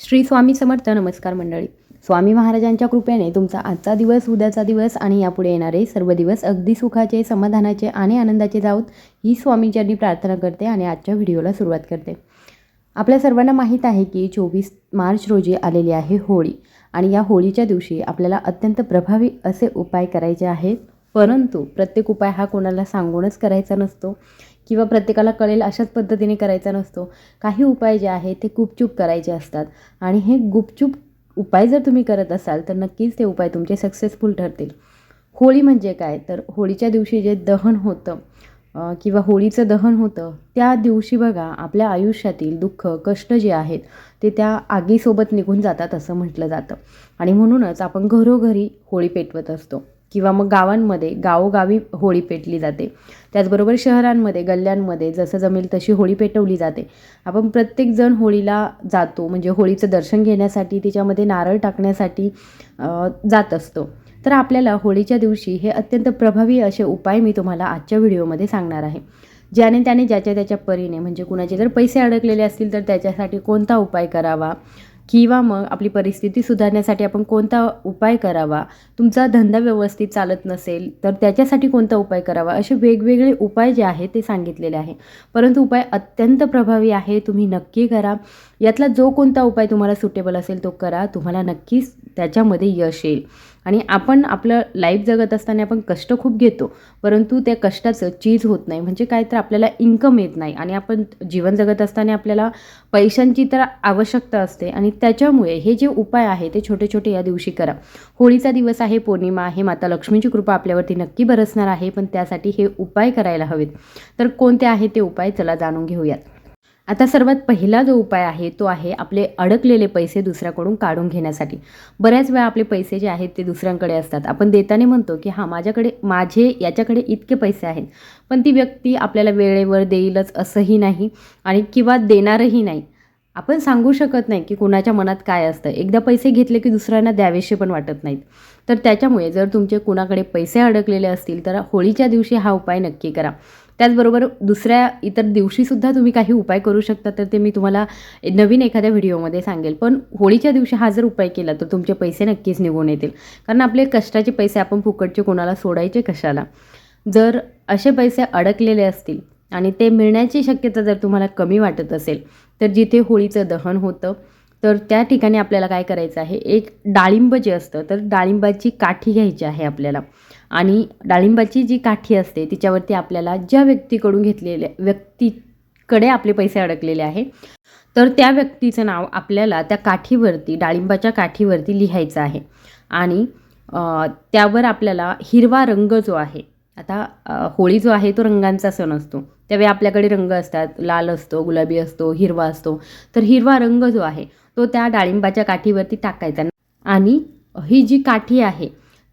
श्री स्वामी समर्थ नमस्कार मंडळी. स्वामी महाराजांच्या कृपेने तुमचा आजचा दिवस उद्याचा दिवस आणि यापुढे येणारे सर्व दिवस अगदी सुखाचे समाधानाचे आणि आनंदाचे जाऊत ही स्वामींच्यांनी प्रार्थना करते आणि आजच्या व्हिडिओला सुरुवात करते. आपल्या सर्वांना माहीत आहे की चोवीस मार्च रोजी आलेली आहे होळी आणि या होळीच्या दिवशी आपल्याला अत्यंत प्रभावी असे उपाय करायचे आहेत. परंतु प्रत्येक उपाय हा कोणाला सांगूनच करायचा नसतो. किंवा प्रत्येकाला कळेल अशाच पद्धतीने करायचा नसतो. काही उपाय जे आहेत ते गुपचूप करायचे असतात. आणि हे गुपचूप उपाय जर तुम्ही करत असाल तर नक्कीच ते उपाय तुमचे सक्सेसफुल ठरतील. होळी म्हणजे काय? तर होळीच्या दिवशी जे दहन होतं किंवा होळीचं दहन होतं त्या दिवशी बघा आपल्या आयुष्यातील दुःख कष्ट जे आहेत ते त्या आगीसोबत निघून जातात असं म्हटलं जातं. आणि म्हणूनच आपण घरोघरी होळी पेटवत असतो. किंवा मग गावांमध्ये गावोगावी होळी पेटली जाते. त्याचबरोबर शहरांमध्ये गल्ल्यांमध्ये जसं जमेल तशी होळी पेटवली जाते. आपण प्रत्येकजण होळीला जातो म्हणजे होळीचं दर्शन घेण्यासाठी तिच्यामध्ये नारळ टाकण्यासाठी जात असतो. तर आपल्याला होळीच्या दिवशी हे अत्यंत प्रभावी असे उपाय मी तुम्हाला आजच्या व्हिडिओमध्ये सांगणार आहे. ज्याने त्याने ज्याच्या त्याच्या परीने म्हणजे कुणाचे जर पैसे अडकलेले असतील तर त्याच्यासाठी कोणता उपाय करावा? किंवा मग आपली परिस्थिती सुधारण्यासाठी आपण कोणता उपाय करावा? तुमचा धंदा व्यवस्थित चालत नसेल तर त्याच्यासाठी कोणता उपाय करावा? असे वेगवेगळे उपाय जे आहेत ते सांगितलेले आहे. परंतु उपाय अत्यंत प्रभावी आहे तुम्ही नक्की करा. यातला जो कोणता उपाय तुम्हाला सुटेबल असेल तो करा. तुम्हाला नक्कीच त्याच्यामध्ये यश येईल. आणि आपण आपलं लाईफ जगत असताना आपण कष्ट खूप घेतो परंतु त्या कष्टाचं चीज होत नाही. म्हणजे काय तर आपल्याला इन्कम येत नाही आणि आपण जीवन जगत असताना आपल्याला पैशांची तर आवश्यकता असते आणि त्याच्यामुळे हे जे उपाय आहे ते छोटे छोटे या दिवशी करा. होळीचा दिवस आहे पौर्णिमा आहे माता लक्ष्मीची कृपा आपल्यावरती नक्की बरसणार आहे पण त्यासाठी हे उपाय करायला हवेत. तर कोणते आहे ते उपाय? चला जाणून घेऊयात. आता सर्वात पहिला जो उपाय आहे तो आहे आपले अडकलेले पैसे दुसऱ्याकडून काढून घेण्यासाठी. बऱ्याच वेळा आपले पैसे जे आहेत ते दुसऱ्यांकडे असतात. आपण देताना म्हणतो की हां माझ्याकडे माझे याच्याकडे इतके पैसे आहेत. पण ती व्यक्ती आपल्याला वेळेवर देईलच असंही नाही आणि किंवा देणारही नाही. आपण सांगू शकत नाही की कुणाच्या मनात काय असतं. एकदा पैसे घेतले की दुसऱ्यांना द्यावेसे पण वाटत नाहीत. तर त्याच्यामुळे जर तुमचे कुणाकडे पैसे अडकलेले असतील तर होळीच्या दिवशी हा उपाय नक्की करा. त्याचबरोबर दुसऱ्या इतर दिवशीसुद्धा तुम्ही काही उपाय करू शकता तर ते मी तुम्हाला नवीन एखाद्या व्हिडिओमध्ये सांगेल. पण होळीच्या दिवशी हा जर उपाय केला तर तुमचे पैसे नक्कीच निघून येतील. कारण आपले कष्टाचे पैसे आपण फुकटचे कोणाला सोडायचे कशाला? जर असे पैसे अडकलेले असतील आणि ते मिळण्याची शक्यता जर तुम्हाला कमी वाटत असेल तर जिथे होळीचं दहन होतं तर त्या ठिकाणी आपल्याला काय करायचं आहे? एक डाळिंब जे असतं तर डाळिंबाची काठी घ्यायची आहे आपल्याला. आणि डाळिंबाची जी काठी असते तिच्यावरती आपल्याला ज्या व्यक्तीकडून घेतलेल्या व्यक्तीकडे आपले पैसे अडकलेले आहे तर त्या व्यक्तीचं नाव आपल्याला त्या काठीवरती डाळिंबाच्या काठीवरती लिहायचं आहे. आणि त्यावर आपल्याला हिरवा रंग जो आहे आता होळी जो आहे तो रंगांचा सण असतो. त्यावेळी आपल्याकडे रंग असतात. लाल असतो गुलाबी असतो हिरवा असतो. तर हिरवा रंग जो आहे तो त्या डाळिंबाच्या काठीवरती टाकायचा आणि ही जी काठी आहे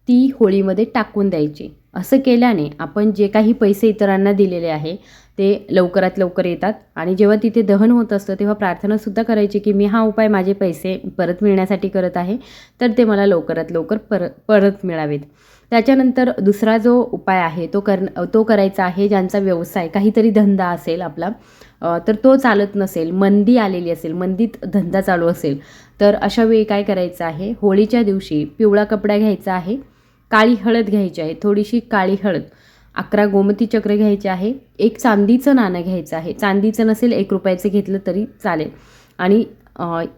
ती होळीमध्ये टाकून द्यायची. असं केल्याने आपण जे काही पैसे इतरांना दिलेले आहे ते लवकरात लवकर येतात आणि जेव्हा तिथे दहन होत असतं तेव्हा प्रार्थनासुद्धा करायची की मी हा उपाय माझे पैसे परत मिळण्यासाठी करत आहे तर ते मला लवकरात लवकर पर परत मिळावेत. त्याच्यानंतर दुसरा जो उपाय आहे तो कर तो करायचा आहे ज्यांचा व्यवसाय काहीतरी धंदा असेल आपला तर तो चालत नसेल मंदी आलेली असेल मंदीत धंदा चालू असेल तर अशा वेळी काय करायचं आहे? होळीच्या दिवशी पिवळा कपडा घ्यायचा आहे काळी हळद घ्यायची आहे थोडीशी काळी हळद अकरा गोमती चक्र घ्यायचे आहे एक चांदीचं नाणं घ्यायचं आहे चांदीचं नसेल एक रुपयाचं घेतलं तरी चालेल. आणि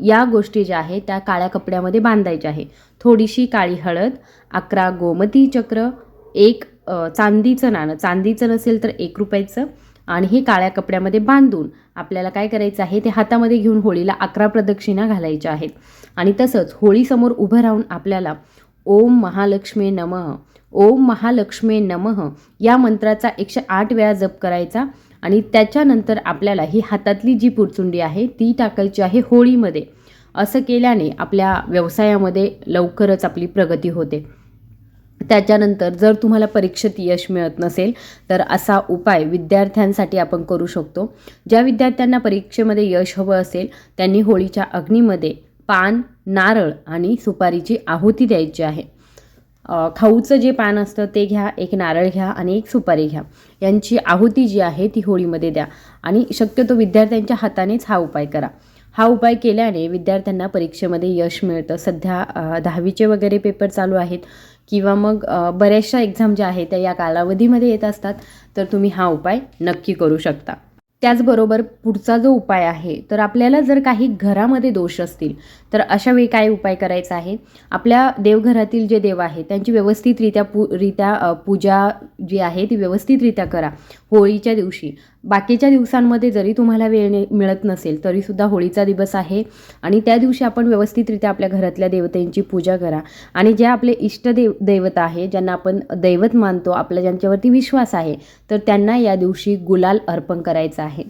या गोष्टी ज्या आहेत त्या काळ्या कपड्यामध्ये बांधायच्या आहे थोडीशी काळी हळद अकरा गोमती चक्र एक चांदीचं नाणं. चांदीचं नसेल तर एक रुपयाचं. आणि हे काळ्या कपड्यामध्ये बांधून आपल्याला काय करायचं आहे ते हातामध्ये घेऊन होळीला अकरा प्रदक्षिणा घालायच्या आहेत. आणि तसंच होळीसमोर उभं राहून आपल्याला ओम महालक्ष्मी नमः ओम महालक्ष्मी नमः या मंत्राचा एकशे आठ वेळा जप करायचा. आणि त्याच्यानंतर आपल्याला ही हातातली जी पुरचुंडी आहे ती टाकायची आहे होळीमध्ये. असं केल्याने आपल्या व्यवसायामध्ये लवकरच आपली प्रगती होते. त्याच्यानंतर जर तुम्हाला परीक्षेत यश मिळत नसेल तर असा उपाय विद्यार्थ्यांसाठी आपण करू शकतो. ज्या विद्यार्थ्यांना परीक्षेमध्ये यश हवं असेल त्यांनी होळीच्या अग्नीमध्ये पान नारळ आणि सुपारीची आहुती द्यायची आहे. खाऊचं जे पान असतं ते घ्या एक नारळ घ्या आणि एक सुपारी घ्या. यांची आहुती जी आहे ती होळीमध्ये द्या आणि शक्यतो विद्यार्थ्यांच्या हातानेच हा उपाय करा. हा उपाय केल्याने विद्यार्थ्यांना परीक्षेमध्ये यश मिळतं. सध्या दहावीचे वगैरे पेपर चालू आहेत किंवा मग बऱ्याचशा एक्झाम ज्या आहेत त्या या कालावधीमध्ये येत असतात तर तुम्ही हा उपाय नक्की करू शकता. त्याचबरोबर पुढचा जो उपाय आहे तर आपल्याला जर काही घरामध्ये दोष असतील तर अशा वेळी काय उपाय करायचा आहे? आपल्या देवघरातील जे देव आहेत त्यांची व्यवस्थितरित्या पू रित्या पूजा जी आहे ती व्यवस्थितरित्या करा. होळीच्या दिवशी. बाकीच्या दिवसांमध्ये जरी तुम्हाला वेळ मिळत नसेल तरीसुद्धा होळीचा दिवस आहे. आणि त्या दिवशी आपण व्यवस्थितरित्या आपल्या घरातल्या देवतेंची पूजा करा. आणि जे आपले इष्टदेव दैवत आहे ज्यांना आपण दैवत मानतो आपला ज्यांच्यावरती विश्वास आहे तर त्यांना या दिवशी गुलाल अर्पण करायचं आहे.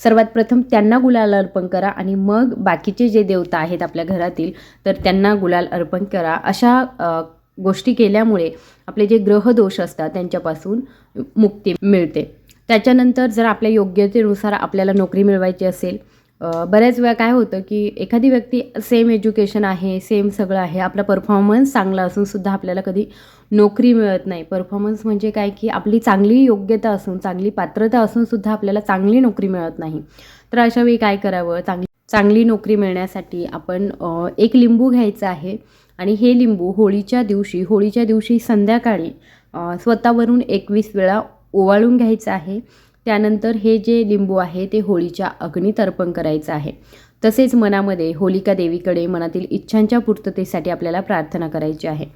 सर्वात प्रथम त्यांना गुलाल अर्पण करा आणि मग बाकीचे जे देवता आहेत आपल्या घरातील तर त्यांना गुलाल अर्पण करा. अशा गोष्टी केल्यामुळे आपले जे ग्रहदोष असतात त्यांच्यापासून मुक्ती मिळते. त्याच्यानंतर जर आपल्या योग्यतेनुसार आपल्याला नोकरी मिळवायची असेल बऱ्याच वेळा काय होतं की एखादी व्यक्ती सेम एज्युकेशन आहे सेम सगळं आहे आपला परफॉर्मन्स चांगला असून सुद्धा आपल्याला कधी नोकरी मिळत नाही. परफॉर्मन्स म्हणजे काय की आपली चांगली योग्यता असून चांगली पात्रता असून सुद्धा आपल्याला चांगली नोकरी मिळत नाही. तर अशा वेळी काय करावं? चांगली चांगली नोकरी मिळण्यासाठी आपण एक लिंबू घ्यायचं आहे आणि हे लिंबू होळीच्या दिवशी होळीच्या दिवशी संध्याकाळी स्वतःवरून एकवीस वेळा ओवाळून घ्यायचं आहे. त्यानंतर हे जे लिंबू आहे ते होळीच्या अग्नीत अर्पण करायचं आहे. तसेच मनामध्ये होलिका देवीकडे मनातील इच्छांच्या पूर्ततेसाठी आपल्याला प्रार्थना करायची आहे.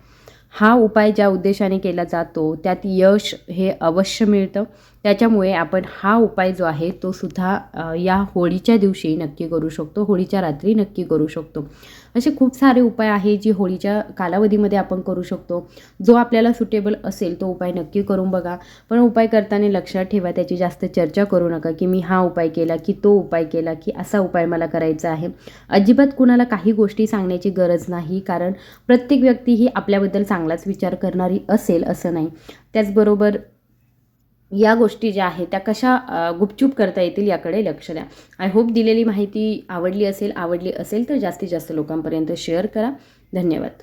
हा उपाय ज्या उद्देशाने केला जातो त्यात यश हे अवश्य मिळतं. त्याच्यामुळे आपण हा उपाय जो आहे तो सुद्धा या होळीच्या दिवशी नक्की करू शकतो. होळीच्या रात्री नक्की करू शकतो. असे खूप सारे उपाय आहे जी होळीच्या कालावधीमध्ये आपण करू शकतो. जो आपल्याला सुटेबल असेल तो उपाय नक्की करून बघा. पण उपाय करताना लक्षात ठेवा त्याची जास्त चर्चा करू नका की मी हा उपाय केला की तो उपाय केला की असा उपाय मला करायचा आहे. अजिबात कुणाला काही गोष्टी सांगण्याची गरज नाही कारण प्रत्येक व्यक्ती ही आपल्याबद्दल चांगलाच विचार करणारी असेल असं नाही. त्याचबरोबर या गोष्टी ज्या आहेत त्या कशा गुपचूप करता येतील याकडे लक्ष द्या. आय होप दिलेली माहिती आवडली असेल आवडली असेल तर जास्तीत जास्त लोकांपर्यंत शेअर करा. धन्यवाद.